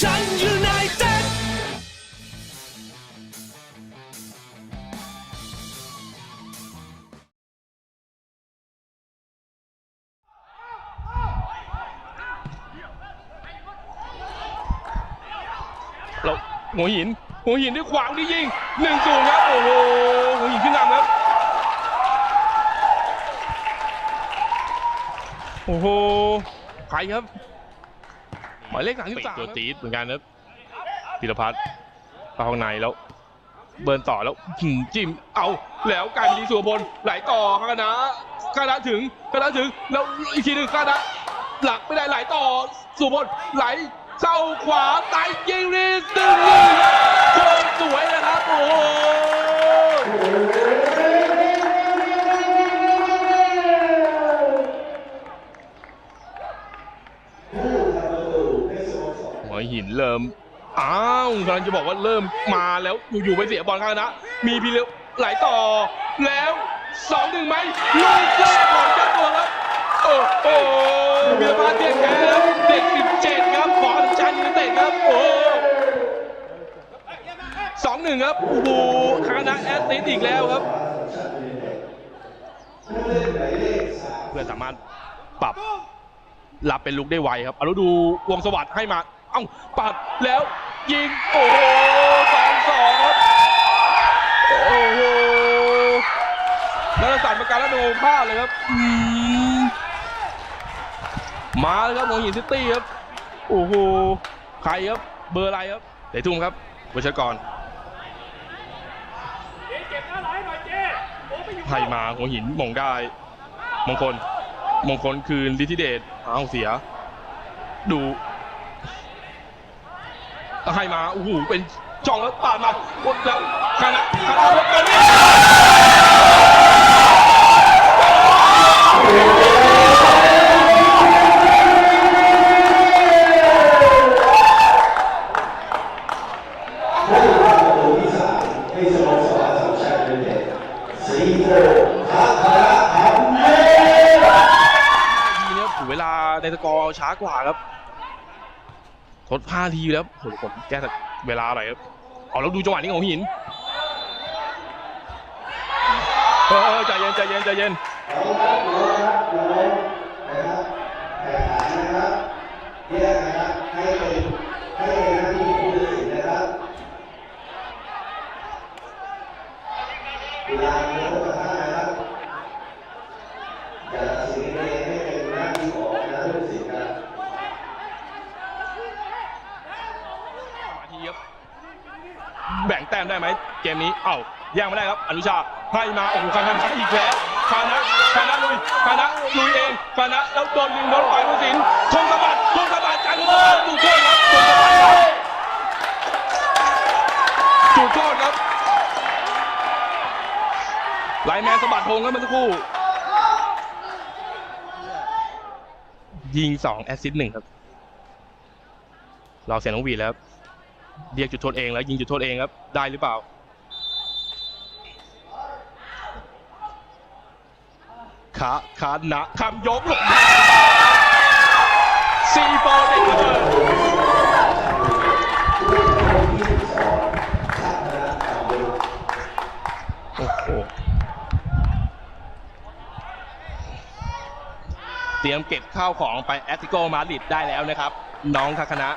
ฉันยูไนเต็ดแล้วหัวหิน หัวหินด้วยขวางที่ยิงหนึ่งศูนย์ครับ โอ้โห หัวหินขึ้นนำครับ โอ้โห ใครครับ มายเลขสามสิบสามตัวจี๊ดเหมือนกันครับพิรพัฒน์เข้าข้างในแล้ว เบิร์นต่อแล้วหืมจิ้มเอาแล้วกลายเป็นดีสุวพลไหลต่อคณะคณะถึงคณะถึงแล้วอีกทีหนึ่งคณะหลักไม่ได้ไหลต่อสุวพลไหลเข้าขวาไต่ยิงรีตึงเลยครับโคตรสวยนะครับโอ้โห หัวหินเริ่ม อ้าวกำลังจะบอกว่าเริ่มมาแล้วอยู่ๆไปเสียบอลข้างนะ มีพีเรไหลต่อ แล้วสองหนึ่งไหมลูกแรกของเจ้าตัวครับ โอ้โหเบียร์มาเทียนแกครับเด็กสิบเจ็ดครับขออนุญาตยูเต็ดครับ โอ้สองหนึ่งครับโอ้โหคณะแอสติสอีกแล้วครับ เพื่อนสามารถปรับรับเป็นลุกได้ไวครับอาแล้วดูวงสวัสดิ์ให้มา อ้าปัดแล้วยิง โอ้โหสองสองครับ โอ้โหนักสั่นประการและดูพลาดเลยครับ มาเลยครับหัวหินซิตี้ครับ โอ้โห ใครครับ เบอร์อะไรครับเดทุ่มครับวัชกรไทยมาหัวหินมองได้ มงคล มงคลคืนลิทิเดชเอาเสีย ดู ให้มาโอ้โหเป็นจ่องแล้วปาดมาหมดแล้วขณะขณะหมดกันทีเนี้ยถือเวลาในสกอร์ช้ากว่าครับ ทดพาทีแล้วโอ้โหผมแก้เวลาหน่อยครับเอาแล้วดูจังหวะนี้ของหินเออใจเย็นใจเย็นใจเย็นเาทีครับแบ่งแต้มได้ไหมเกมนี้เอ้าแย่งไม่ได้ครับอนุชาให้มาโอ้โหคานะอีกแล้วคานะคานะลุยคานะลุยเองคานะแล้วโดนยิงโดนฝ่ายผู้สินทงสะบัดทงสะบัดจากลูกจุดโทษครับทงสะบัดครับจุดโทษครับไลน์แมนสะบัดธงครับเมื่อสักครู่ยิงสองแอสซิสต์หนึ่งครับราเสียน้องวีแล้ว เรียกจุดโทษเองแล้วยิงจุดโทษเองครับ ได้หรือเปล่า ขาขาหนะคำยกหลบซีโฟเด็กเกิดโอ้โหเตรียมเก็บข้าวของไปแอตติโกมาดริดได้แล้วนะครับ น้องคาคณะ